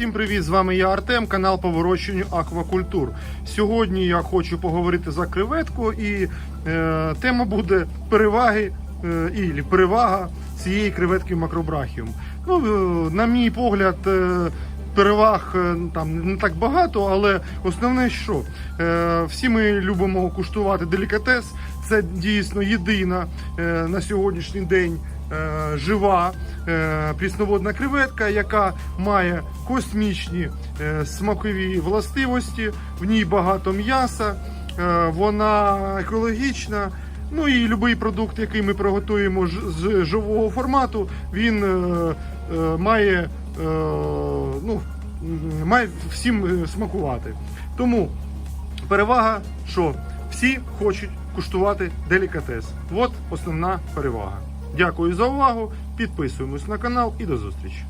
Всім привіт! З вами я Артем, канал по вирощуванню аквакультур. Сьогодні я хочу поговорити за креветку, і е, тема буде переваги е, і перевага цієї креветки макробрахіум. Ну, е, на мій погляд, е, переваг е, там не так багато, але основне, що е, всі ми любимо куштувати делікатес. Це дійсно єдина е, на сьогоднішній день жива прісноводна креветка, яка має космічні смакові властивості, в ній багато м'яса, вона екологічна. Ну і будь-який продукт, який ми приготуємо з живого формату, він має, е, має всім е, смакувати. Тому перевага, що всі хочуть куштувати делікатес. От основна перевага. Дякую за увагу. Підписуємось на канал і до зустрічі.